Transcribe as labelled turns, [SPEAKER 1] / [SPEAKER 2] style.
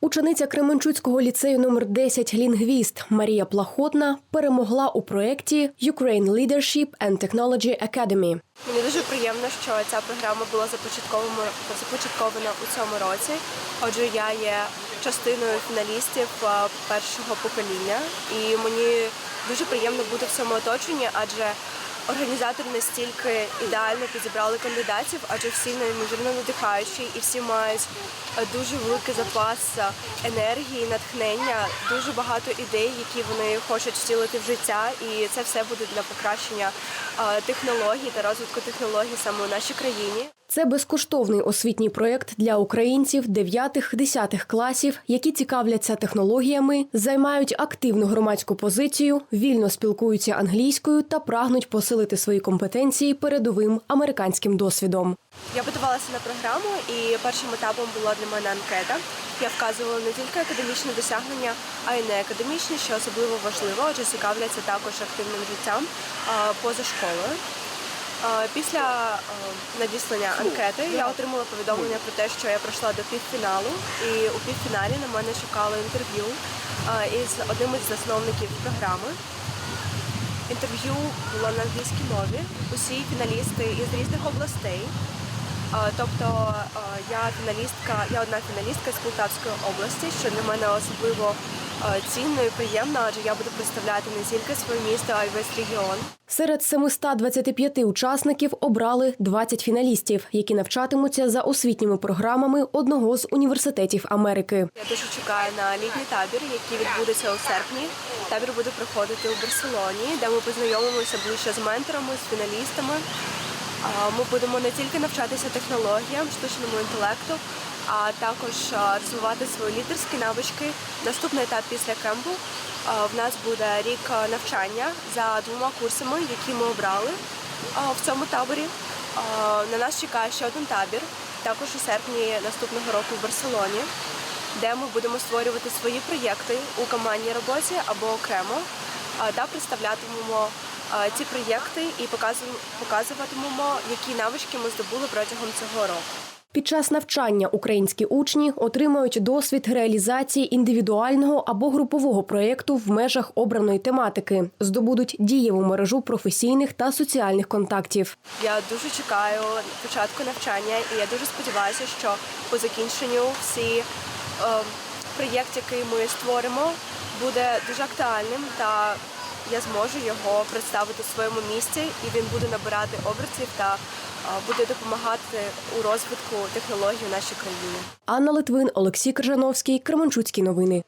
[SPEAKER 1] Учениця Кременчуцького ліцею номер 10 лінгвіст Марія Плахотна перемогла у проєкті Ukraine Leadership and Technology Academy.
[SPEAKER 2] Мені дуже приємно, що ця програма була започаткована, у цьому році. Отже, я є частиною фіналістів першого покоління, і мені дуже приємно бути в цьому оточенні, адже організатори настільки ідеально підібрали кандидатів, адже всі неймовірно надихаючі і всі мають е, дуже великий запас е, енергії, натхнення, дуже багато ідей, які вони хочуть втілити в життя, і це все буде для покращення е, технологій та розвитку технологій саме у нашій країні.
[SPEAKER 1] Це безкоштовний освітній проєкт для українців 9-10 класів, які цікавляться технологіями, займають активну громадську позицію, вільно спілкуються англійською та прагнуть посилити свої компетенції передовим американським досвідом.
[SPEAKER 2] Я подавалася на програму, і першим етапом була для мене анкета. Я вказувала не тільки академічні досягнення, а й не академічні, що особливо важливо, адже цікавляться також активним життям поза школою. А, Після надіслання анкети я отримала повідомлення про те, що я пройшла до півфіналу, і у півфіналі на мене чекало інтерв'ю із одним із засновників програми. Інтерв'ю було на англійській мові. Усі фіналісти із різних областей. Тобто я фіналістка, я одна фіналістка з Полтавської області, що для мене особливо цінно і приємно, адже я буду представляти не тільки своє місто, а й весь регіон.
[SPEAKER 1] Серед 725 учасників обрали 20 фіналістів, які навчатимуться за освітніми програмами одного з університетів Америки.
[SPEAKER 2] Я дуже чекаю на літній табір, який відбудеться у серпні. Табір буде проходити у Барселоні, де ми познайомимося ближче з менторами, з фіналістами. Ми будемо не тільки навчатися технологіям, штучному інтелекту, а також розвивати свої лідерські навички. Наступний етап після кемпу в нас буде рік навчання за двома курсами, які ми обрали в цьому таборі. На нас чекає ще один табір, також у серпні наступного року в Барселоні де ми будемо створювати свої проєкти у командній роботі або окремо, та представлятимемо ці проєкти і показуватимемо, які навички ми здобули протягом цього року.
[SPEAKER 1] Під час навчання українські учні отримають досвід реалізації індивідуального або групового проєкту в межах обраної тематики, здобудуть дієву мережу професійних та соціальних контактів.
[SPEAKER 2] Я дуже чекаю початку навчання, і я дуже сподіваюся, що по закінченню всі е, проєкт, який ми створимо, буде дуже актуальним та я зможу його представити в своєму місті, і він буде набирати обертів та буде допомагати у розвитку технологій в нашій країні.
[SPEAKER 1] Анна Литвин, Олексій Крижановський, Кременчуцькі новини.